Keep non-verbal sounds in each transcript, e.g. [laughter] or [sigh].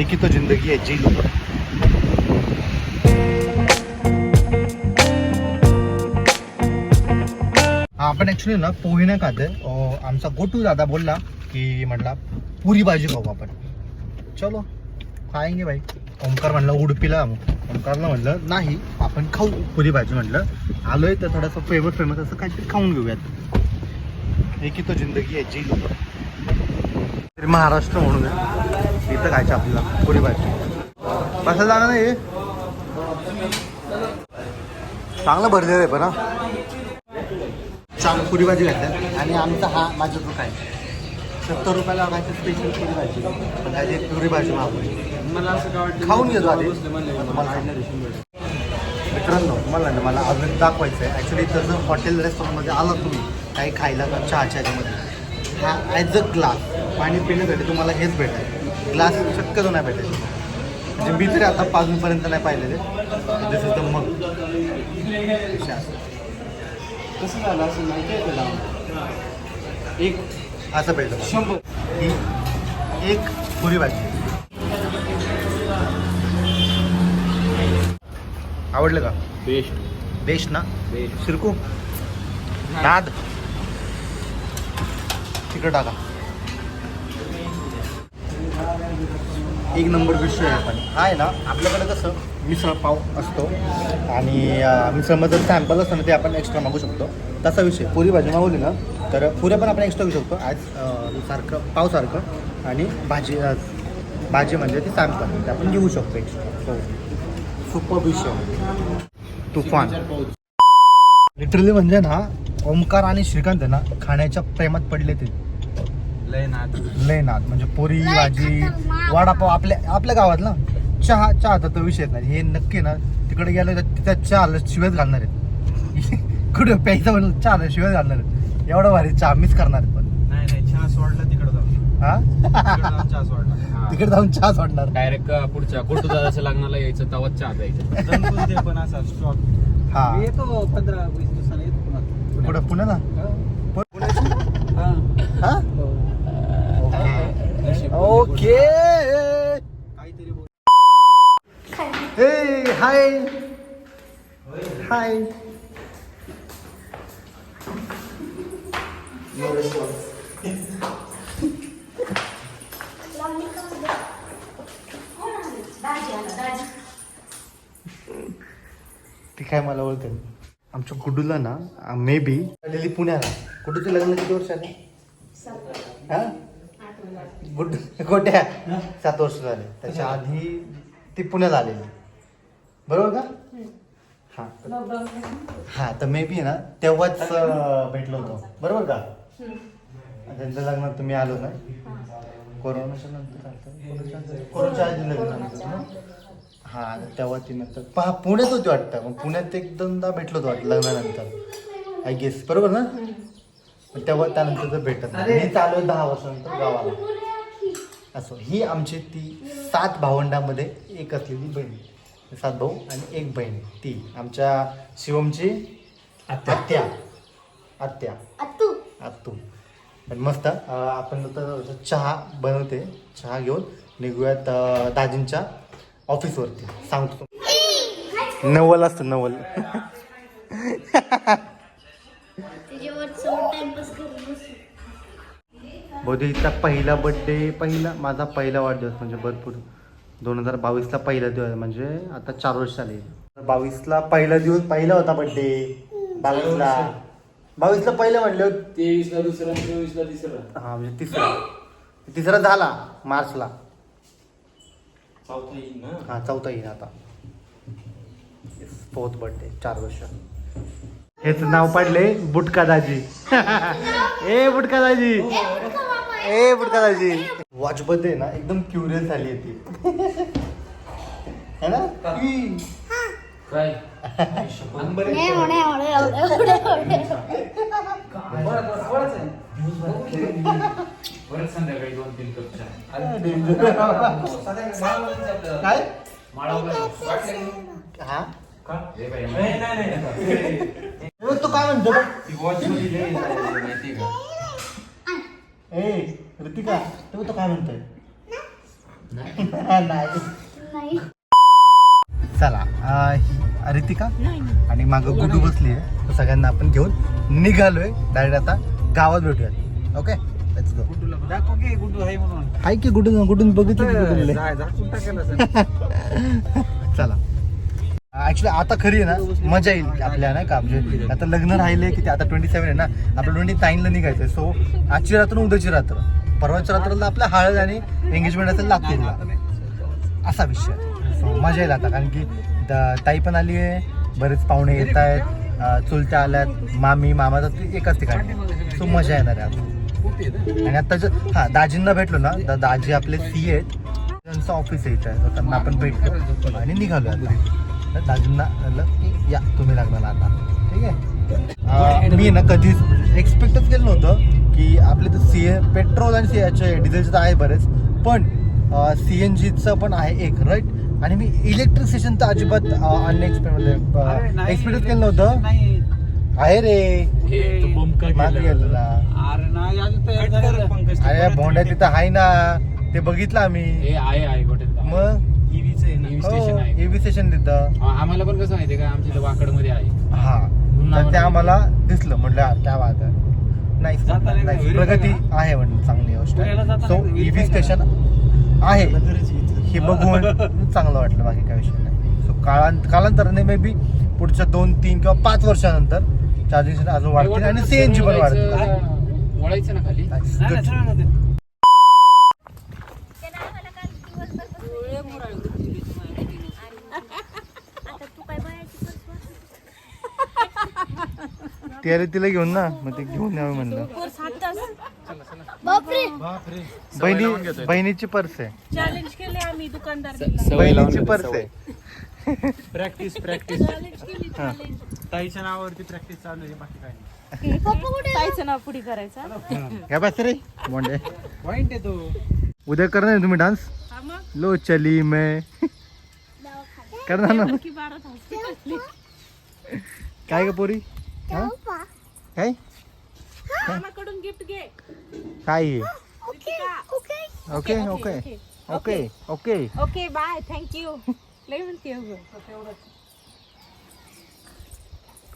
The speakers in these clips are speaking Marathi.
एक ही तो जिंदगी है जी लो आपण ऍक्च्युली ना पोहे नाही खाते आमचा गोटू दादा बोलला की म्हटला पुरी भाजी खाऊ आपण. चलो खायंगे भाई. ओमकार म्हणलं उडपीला ओमकारला म्हणलं नाही आपण खाऊ पुरी भाजी म्हणलं. आलोय तर थोडंसं फेमस फेमस असं काहीतरी खाऊन घेऊयात. एक ही तो जिंदगी आहे जी तरी महाराष्ट्र म्हणून इथं खायचं आपल्याला पुरी भाजी कसं जाणार नाही चांगलं भरलेलं आहे पण चांगलं पुरी भाजी घातल्या. आणि आमचा हा माझा जो काय सत्तर रुपयाला खायचं स्पेशल पुरी भाजी पण त्याची एक पुरी भाजी मागवली. मला असं काय वाटतं खाऊन घेतो आधी मित्रांनो मला ना मला अजून दाखवायचं आहे ॲक्च्युली इथं जर हॉटेल रेस्टॉरंटमध्ये आलं तुम्ही काही खायला का चहाच्या ह्याच्यामध्ये. हा ॲज अ ग्लास पाणी पिण्यासाठी तुम्हाला हेच भेटेल ग्लास शक्यतो नाही भेटेल म्हणजे मी तरी आता पाचवीपर्यंत नाही पाहिलेले. दिस इज द मग. कसं झालं असं माहिती एक असं भेटलं शंभर. ही एक पुरी भाजी. आवडलं का? बेस्ट बेस्ट ना? बेस्ट शिरकू. नाद तिकडे टाका. एक नंबर विषय आहे पण हा आहे ना आपल्याकडे कसं मिसळ पाव असतो आणि मिसळमध्ये जर सॅम्पल असतं ना ते आपण एक्स्ट्रा मागू शकतो. तसा विषय पुरी भाजी मागवली ना तर पुऱ्या पण आपण एक्स्ट्रा घेऊ शकतो. आज सारखं पावसारखं आणि भाजी भाजी म्हणजे ती सॅम्पल ते आपण घेऊ शकतो एक्स्ट्रा सुपर विषय तुफान. लिटरली म्हणजे ना ओमकार आणि श्रीकांत आहे ना खाण्याच्या प्रेमात पडले ते. लय ना लय नाद म्हणजे पुरी भाजी वडापाव आपल्या आपल्या गावात ना चहा चहाचा तर विषय नाही. हे नक्की ना तिकडे गेलं तर तिथं चहा शिवेच घालणार आहेत. [laughs] कुठे प्यायचं म्हणून चहा शिवेच घालणार आहेत. एवढं भारी चहा मिस करणार आहेत पण. नाही नाही चहा सोडला तिकडं जाऊन. हा? तिकडं जाऊन चहा सोडला [laughs] तिकडे जाऊन चहा सोडणार. डायरेक्ट पुढच्या गोटू दादाच्या लग्नाला यायचं तवाच चहा प्यायचं. [laughs] ते पण असा स्टॉक हा. येतो पंधरा वीस दिवसांनी येतो पुन्हा. कुठं पुण्याला हा. हा हो. ओके. हे हाय. हाय. ती काय मला ओळखेल आमच्या गुडूला ना मे बी आलेली पुण्याला. गुडूचं लग्न किती वर्ष आले हा? गुड गोट्या सात वर्ष झाले. त्याच्या आधी ती पुण्याला आलेली. बरोबर का? हा. हा तर मे बी ना तेव्हाच भेटलो होतो. बरोबर का? त्यांच्या लग्नात तुम्ही आलो ना? कोरोनाच्या नंतर. कोरोनाच्या आधी. लग्न? हा तेव्हा ती नंतर पहा पुण्यात होती वाटतं. मग पुण्यात एक दोनदा भेटलो होतो वाटतं लग्नानंतर. आय गेस बरोबर ना? तेव्हा त्यानंतर तर भेटत नाही. मी चालू दहा वर्षानंतर गावाला. असो. ही आमची ती सात भावंडामध्ये एक असलेली बहीण. सात भाऊ आणि एक बहीण. ती. आमच्या शिवमची आत्या. आत्या. अत्तू आत्तू पण मस्त आपण आता चहा बनवते चहा घेऊन निघूयात दाजींच्या ऑफिसवरती. सांगतो नवल असतं नवल त्याच्यावर समोर टाइमपास करत बसू बोधीचा पहिला बड्डे पहिला माझा पहिला वाढदिवस म्हणजे भरपूर. दोन हजार बावीसला पहिला दिवस म्हणजे आता चार वर्ष झाले. बावीसला पहिला दिवस पहिला होता बड्डे बावीसला. बावीसला पहिलं म्हणलं. तेवीस ला दुसरा चोवीस ला तिसरा. हा म्हणजे तिसरा. तिसरा झाला मार्चला. चौथा येईल ना? हा चौथा येईल आता. फोर्थ बर्थडे चार वर्ष. हेच नाव पडले बुटका दाजी. [laughs] ए बुटका दाजी. ए बुटका दाजी. वॉच बद्दल ना एकदम क्युरियस झाली आहे ती. है ना. काय? संध्याकाळी दोन तीन कप चहा. काय हा? तू काय म्हणतो? वॉच माहिती का? ए ऋतिका तू तो काय म्हणतोय? नाही. चला अं, रितिका आणि मागं गुडू बसली आहे. तर सगळ्यांना आपण घेऊन निघालोय. डायरेक्ट आता गावात भेटूयात. ओके? लेट्स गो दाखव की गुड्डू आहे म्हणून. हाय की गुडून गुडून बघितलं की गुडूनले? [laughs] चला. ऍक्च्युली आता खरी आहे ना मजा येईल आपल्या नाही का? म्हणजे आता लग्न राहिले की ते आता ट्वेंटी सेवन आहे ना आपलं ट्वेंटी नाईनला निघायचं सो आजची रात्र उद्याची रात्र. परवाच्या रात्राला आपल्या हळद आणि एंगेजमेंट असेल नागपूरला असा विषय. सो मजा येईल आता कारण की ताई पण आली आहे बरेच पाहुणे येत आहेत चुलत्या आल्यात मामी मामा तर एकाच ठिकाणी. सो मजा येणार आहे आता. आणि आता जर हा दाजींना भेटलो ना तर दाजी आपले सी आहेत. त्यांचं ऑफिस आहे इथं त्यांना आपण भेटतो आणि निघालो आता. तर दाजींना की या तुम्ही लागणार आता. ठीक आहे? मी ना कधीच एक्सपेक्टच केलं नव्हतं की आपले तर सी ए पेट्रोल आणि सी एचे डिझेलचे तर आहे बरेच पण सी एन जीचं पण आहे एक राईट आणि मी इलेक्ट्रिक स्टेशन तर अजिबात अनएक्सपेक्ट म्हणजे एक्सपेक्टच केलं नव्हतं. आहे रे. हे अरे भोंड्या तिथं. आहे ना. ते बघितलं आम्ही. आहे आहे कुठे मग? ना. EV स्टेशन आहे. एव्ही स्टेशन तिथं. आम्हाला पण कसं माहितीये का आमच्या इथं वाकडमध्ये आहे. हा. तर ते आम्हाला दिसलं म्हटलं हा, त्या वाद नाही जाताना नाही, घरी प्रगती? आहे म्हणून चांगली गोष्ट. जाताना सो ईव्ही काय स्टेशन आहे. हे बघून [laughs] चांगलं वाटलं बाकी काय विषय नाही. सो काळांत कालांतराने मे बी पुढच्या दोन तीन किंवा पाच वर्षानंतर चार्जिंग स्टेशन अजून वाढतील आणि सीएनजी पण वाढतील. वळायचं ना खाली? नाही, नाही, Good. सरळ नव्हते. आता तू काय बघायची ते आले तिला घेऊन ना मग ते घेऊन यावं म्हणलं. बापरे. बहिणी बहिणीची पर्स आहे. चॅलेंज केले आम्ही दुकानदार सवय लावून बहिणीची पर्स सवय. आहे. प्रॅक्टिस प्रॅक्टिस चॅलेंज केली चॅलेंज ताईच्या नावावरती प्रॅक्टिस चालू आहे बाकी काय नाही. पप्पा कुठे? जायचं ना पुढे करायचा. घ्या बस रे मोंडे पॉइंट आहे तो. उद्या करणार आहे तुम्ही डान्स हा मग. लो चली मैं. करणार ना? की बारा तास. काय ग पोरी? हा? काय? मामाकडून गिफ्ट घे. काय. Okay okay okay okay okay bye thank you लय म्हणते.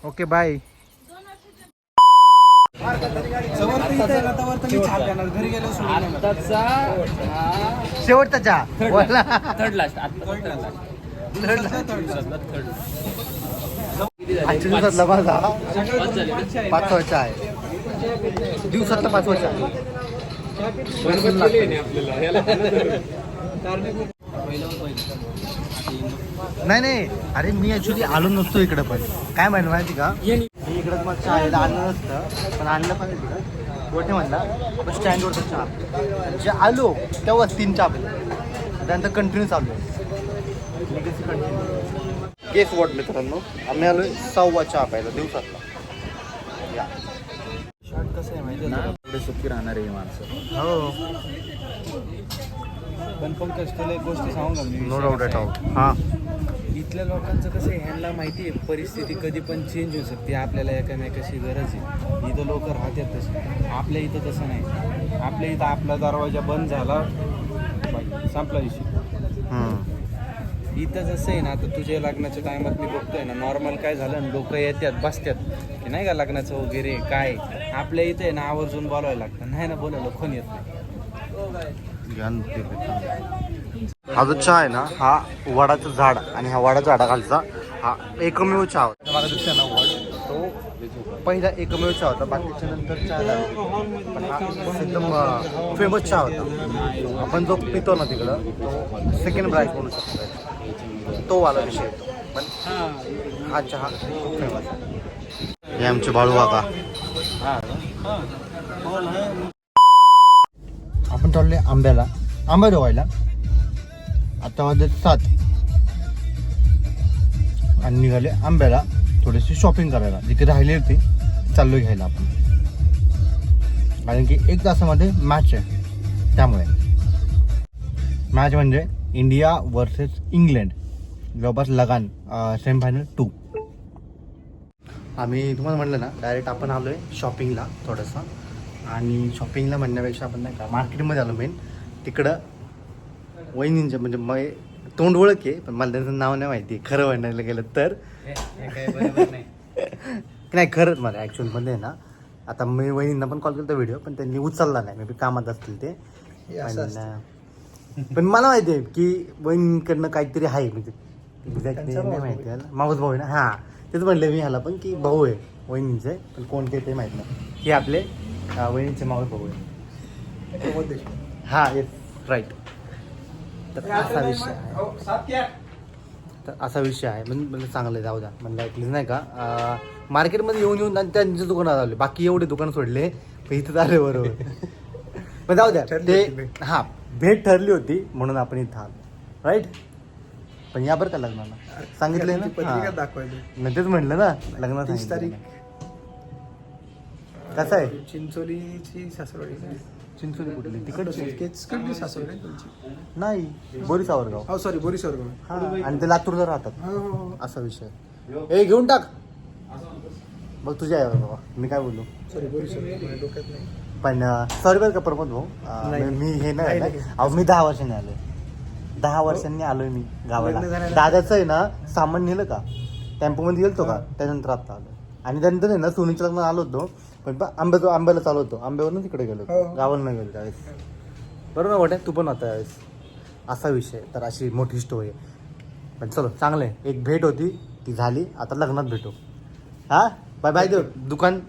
ओके बाय घरी गेलो आत्ताचा हा शेवटचा चहा. बोला. थर्ड लास्ट थर्ड लास्ट आजच्या दिवसातला माझा. पाच चहा आहे. दिवसातला पाचवा चहा नाही नाही. अरे मी ऍक्च्युली आलो नसतो इकडे पण. काय म्हणलं माहिती का? मी इकडे मग चहा आलं नसतं पण आणलं पण कोठे म्हणला आपण स्टँडवरचा चहा. जे आलो तेव्हाच तीन चहा त्यानंतर कंटिन्यू चालू कंटिन्यू गेस वॉट मित्रांनो? आम्ही आलोय सव्वा चहा प्यायला दिवसातला. या. शॉर्ट कसं आहे माहिती ना? सुखी राहणार आहे माणसं. हो. पण पंकज तुला एक गोष्ट सांगू का मी? नो डाऊट कसा ॲट? हां. इथल्या लोकांचं कसं आहे ह्यांना माहिती आहे परिस्थिती कधी पण चेंज होऊ शकते. आपल्याला एकामेकाशी गरज आहे. इथं लोक राहतात तसे. आपल्या इथं तसं नाही. आपल्या इथं आपला दरवाजा बंद झाला संपला विषय. इथं जसं आहे ना आता तुझ्या लग्नाच्या टायमात मी बघतोय ना नॉर्मल काय झालं लोक येतात बसतात. की नाही का लग्नाचं वगैरे काय? आपल्या इथं ना आवर्जून बोलावं लागतं. नाही ना बोलायला कोण येत नाही. हा जो चहा आहे ना हा वडाचं झाड आणि ह्या वडाच्या झाडाखालचा हा एकमेव चहा होता. मला दिसला ना वड तो पहिला एकमेव चहा होता बाकीच्या नंतर चहा पण हा एकदम फेमस चहा होता. आपण जो पितो ना तिकडं तो सेकंड प्राईज म्हणू शकतो. तो वाला विषय येतो पण हा चहा खूप फेमस आहे. हे आमचे बाळू काका. आपण चाललोय आंब्याला. आंबा धुवायला. आता वाजले सात. आणि निघाले आंब्याला. थोडीशी शॉपिंग करायला. जिथे राहिली होती चाललो घ्यायला आपण. कारण की एक तासामध्ये मॅच आहे. त्यामुळे. मॅच म्हणजे इंडिया वर्सेस इंग्लंड जवळपास लगान सेमीफायनल टू आम्ही तुम्हाला म्हटलं ना डायरेक्ट आपण आलो आहे शॉपिंगला थोडंसं. आणि शॉपिंगला म्हणण्यापेक्षा आपण नाही का मार्केटमध्ये आलो मेन तिकडं वहिनींच्या म्हणजे मै तोंड ओळख आहे पण मला त्यांचं नाव नाही माहिती. खरं म्हणायला गेलं तर. [laughs] नाही. खरंच मला ॲक्च्युअलमध्ये आहे ना आता मी वहिनींना पण कॉल केला व्हिडिओ पण त्यांनी उचलला नाही. मे बी कामात असतील ते. पण पण मला माहिती आहे की वहिनींकडनं काहीतरी आहे म्हणजे एक्झॅक्टली नाही माहिती आहे माऊस भाऊ आहे ना? हां. तेच म्हणले मी ह्याला पण की भाऊ आहे वहिनींचे पण कोणते ते माहीत नाही. हे आपले अं, वहिनींचे माऊस भाऊ आहे. हां येस राईट तर असा विषय आहे. तर असा विषय आहे. म्हणजे म्हणजे चांगलं आहे जाऊ द्या. म्हणलं ॲटलीस्ट नाही का? अं, मार्केटमध्ये येऊन येऊन आणि त्यांच्या दुकानात आले बाकी एवढे दुकान सोडले पण इथं आले बरोबर. [laughs] पण जाऊ द्या. ते हां भेट ठरली होती म्हणून आपण इथं आलो. राईट पण या बरं का लग्नाला. सांगितलंय ना? हां. दाखवायला. नाही तेच म्हणलं ना लग्नाला तीस सांगितलं. कसं आहे? चिंचोलीची सासरवाडी चिंचोली कुठली? तिकडची. सासरवाडी तुमची नाही बोरी सावरगाव. हो सॉरी बोरी सर हा आणि ते लातूरला राहतात. हो हो हो. असा विषय. ए घेऊन टाक. बघ तुझ्या आहे बाबा. मी काय बोललो? सॉरी बोरी सर डोक्यात नाही. पण सॉरी बरं का प्रमोद भाऊ. अं, नाही. मी हे नाही नाही, आलोय. नाही. अहो मी दहा वर्षांनी आलोय. दहा वर्षांनी आलोय मी गावाला. लग्न? दादाचं आहे ना सामान नेलं का? टेम्पोमध्ये गेलतो का? त्यानंतर आता आलो आणि त्यानंतर आहे ना सोनीच्या लग्नात आलो होतो. पण बा- आंब्याचं आंब्याला चालू होतो. आंब्यावरून तिकडे गेलो हो, हो. गावाला नाही गेलो त्यावेळेस. बरोबर ना वाटत तू पण होता त्यावेळेस असा विषय. तर अशी मोठी स्टोरी आहे. पण चलो चांगलं आहे. एक भेट होती ती झाली. आता लग्नात भेटू. हा? बाय बाय देव. दुकान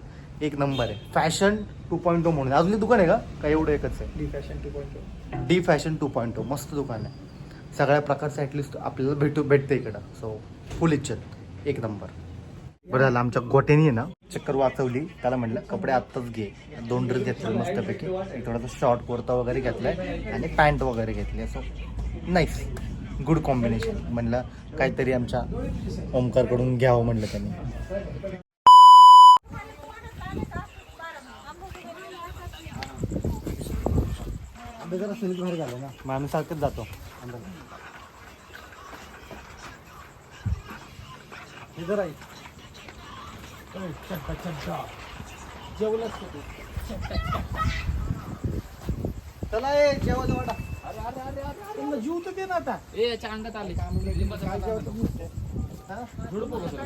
एक नंबर आहे. फॅशन टू पॉईंट म्हणून. अजून एक दुकान आहे का? का एवढं एकच आहे. D fashion two point D fashion two point मस्त दुकान आहे. सगळ्या प्रकारचं ॲटलिस्ट आपल्याला भेटू भेटतं इकडं. सो फुल इज्जत. एक नंबर बरं झालं आमच्या गोट्यानी आहे ना चक्कर वाचवली. त्याला म्हटलं कपडे आत्ताच घे. दोन ड्रेस घेतले मस्तपैकी. एक थोडासा शॉर्ट कुर्ता वगैरे घेतलाय आणि पॅन्ट वगैरे घेतली. सो नाईस गुड कॉम्बिनेशन म्हणलं काहीतरी आमच्या ओमकारकडून घ्यावं म्हणलं त्यांनी. जरा आम्ही सारखंच जातो. ऐक. ओय, चड्डा, चड्डा. जेवलास का तू? चला ए जेवायला वाटा अरे अरे अरे अरे त्यांना जीव तर दे ना आता ए याच्या अंगात आले लिंबाचं काय जेवतो? हा? झुडपं कसं?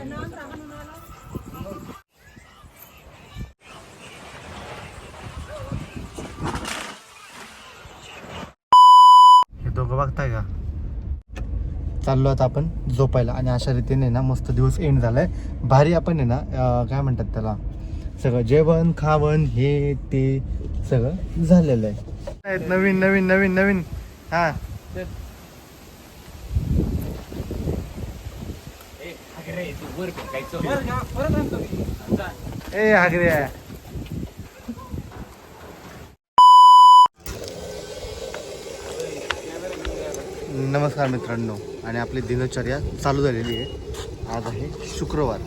हे दोघं बघताय का चाललो आता आपण झोपायला. आणि अशा रीतीने ना मस्त दिवस एंड झालाय. भारी आपण आहे ना काय म्हणतात त्याला? सगळं जेवण खावण हे ते सगळं झालेलं आहे. नवीन नवीन नवीन नवीन. हा. ए, ए हागरे. नमस्कार मित्रांनो. आणि आपली दिनचर्या चालू झालेली आहे. आज आहे शुक्रवार.